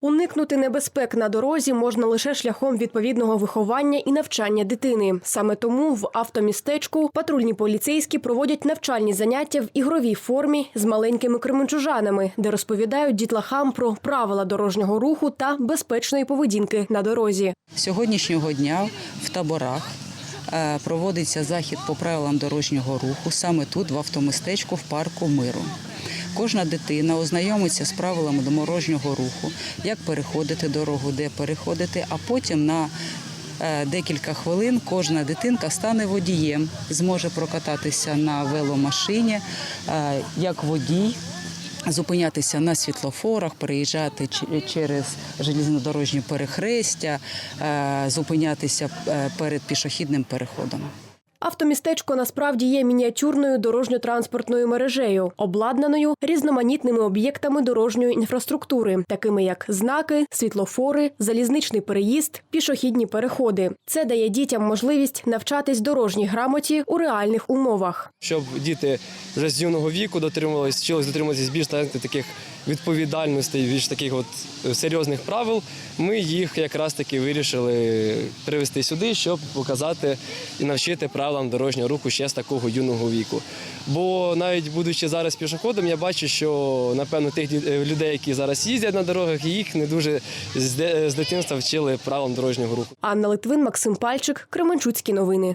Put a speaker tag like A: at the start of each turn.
A: Уникнути небезпек на дорозі можна лише шляхом відповідного виховання і навчання дитини. Саме тому в автомістечку патрульні поліцейські проводять навчальні заняття в ігровій формі з маленькими кременчужанами, де розповідають дітлахам про правила дорожнього руху та безпечної поведінки на дорозі.
B: Сьогоднішнього дня в таборах е, проводиться захід по правилам дорожнього руху саме тут, в автомістечку, в парку миру. Кожна дитина ознайомиться з правилами дорожнього руху, як переходити дорогу, де переходити, а потім на е, декілька хвилин кожна дитинка стане водієм, зможе прокататися на веломашині е, як водій. Зупинятися на світлофорах, переїжджати через железнодорожні перехрестя, е, зупинятися перед пішохідним переходом.
A: Автомістечко насправді є мініатюрною дорожньо-транспортною мережею, обладнаною різноманітними об'єктами дорожньої інфраструктури, такими як знаки, світлофори, залізничний переїзд, пішохідні переходи. Це дає дітям можливість навчатись дорожній грамоті у реальних умовах.
C: щоб діти вже з юного віку дотримувалися, вчились дотримуватися більш таких відповідальностей, більш таких от е, серйозних правил. Ми їх якраз таки вирішили привезти сюди, щоб показати і навчити правилам дорожнього руху ще з такого юного віку. Бо навіть будучи зараз пішоходом, я бачу, що напевно тих е, людей, які зараз їздять на дорогах, їх не дуже з дитинства вчили правилам дорожнього руху.
A: Анна Литвин, Максим Пальчик, Кременчуцькі новини.